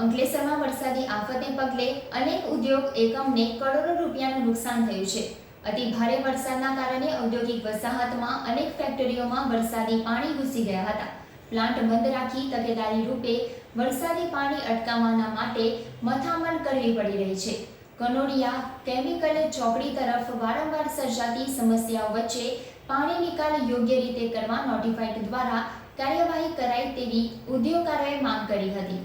અંકલેશ્વરમાં વરસાદી આફતને પગલે અનેક ઉદ્યોગ એકમને કરોડો રૂપિયાનું નુકસાન થયું છે. અતિ ભારે વરસાદના કારણે ઔદ્યોગિક વસાહતમાં અનેક ફેક્ટરીઓમાં વરસાદી પાણી ઘૂસી ગયા હતા. પ્લાન્ટ બંધ રાખી તકેદારી રૂપે વરસાદી પાણી અટકાવવાના માટે મથામણ કરવી પડી રહી છે. કનોડિયા, કેમિકલ ચોકડી તરફ વારંવાર સર્જાતી સમસ્યાઓ વચ્ચે પાણી નિકાલ યોગ્ય રીતે કરવા નોટિફાઈડ દ્વારા કાર્યવાહી કરાય તેવી ઉદ્યોગકારોએ માંગ કરી હતી.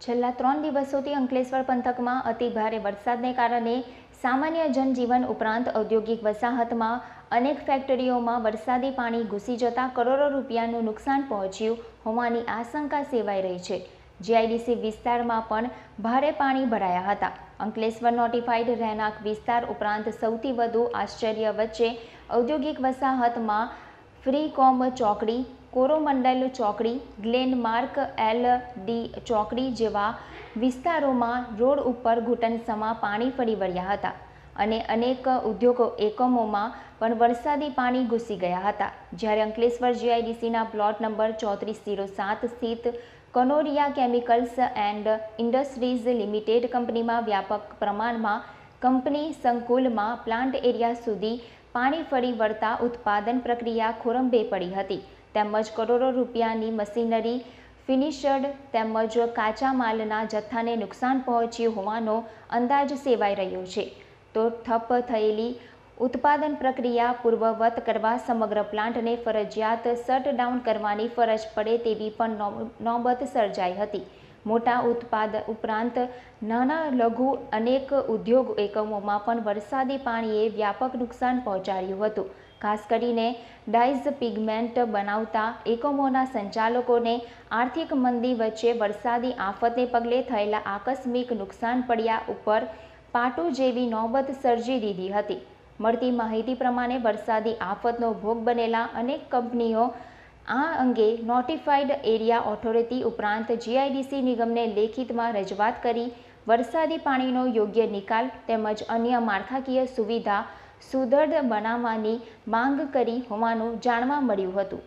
છેલ્લા ત્રણ દિવસોથી અંકલેશ્વર પંથકમાં અતિ ભારે વરસાદને કારણે સામાન્ય જનજીવન ઉપરાંત ઔદ્યોગિક વસાહતમાં અનેક ફેક્ટરીઓમાં વરસાદી પાણી ઘૂસી જતા કરોડો રૂપિયાનું નુકસાન પહોંચ્યું હોવાની આશંકા સેવાઈ રહી છે. જીઆઈડીસી વિસ્તારમાં પણ ભારે પાણી ભરાયા હતા. અંકલેશ્વર નોટિફાઈડ રહેણાંક વિસ્તાર ઉપરાંત સૌથી વધુ આશ્ચર્ય વચ્ચે ઔદ્યોગિક વસાહતમાં ફ્રીકોમ ચોકડી, કોરોમંડલ ચોકડી ગ્લેનમાર્ક એલ ડી ચોકડી જેવા વિસ્તારોમાં રોડ ઉપર ઘૂંટણસમા પાણી ફરી વળ્યા હતા અને અનેક ઉદ્યોગ એકમોમાં પણ વરસાદી પાણી ઘૂસી ગયા હતા. જ્યારે અંકલેશ્વર જીઆઈડીસીના પ્લોટ નંબર ચોત્રીસ ઝીરો સાત સ્થિત Kanoria chemicals and industries limited કંપનીમાં વ્યાપક પ્રમાણમાં કંપની સંકુલમાં પ્લાન્ટ એરિયા સુધી પાણી ફરી વળતા ઉત્પાદન પ્રક્રિયા ખોરંભે પડી હતી. તેમજ કરોડો રૂપિયાની મશીનરી ફિનિશડ તેમજ કાચા માલના જથ્થાને નુકસાન પહોંચ્યું હોવાનો અંદાજ સેવાઈ રહ્યો છે. તો ઠપ થયેલી ઉત્પાદન પ્રક્રિયા પૂર્વવત કરવા સમગ્ર પ્લાન્ટને ફરજિયાત શટડાઉન કરવાની ફરજ પડે તેવી પણ નોબત સર્જાઈ હતી. મોટા ઉત્પાદ ઉપરાંત નાના લઘુ અનેક ઉદ્યોગ એકમોમાં પણ વરસાદી પાણીએ વ્યાપક નુકસાન પહોંચાડ્યું હતું. ખાસ કરીને ડાઇઝ પિગમેન્ટ બનાવતા એકમોના સંચાલકોને આર્થિક મંદી વચ્ચે વરસાદી આફતને પગલે થયેલા આકસ્મિક નુકસાન પડ્યા ઉપર પાટો જેવી નોબત સર્જી દીધી હતી. મળતી માહિતી પ્રમાણે વરસાદી આફતનો ભોગ બનેલા અનેક કંપનીઓ આ અંગે નોટિફાઈડ એરિયા ઓથોરિટી ઉપરાંત જીઆઈડીસી નિગમને લેખિતમાં રજૂઆત કરી વરસાદી પાણીનો યોગ્ય નિકાલ તેમજ અન્ય માળખાકીય સુવિધા સુદૃઢ બનાવવાની માંગ કરી હોવાનું જાણવા મળ્યું હતું.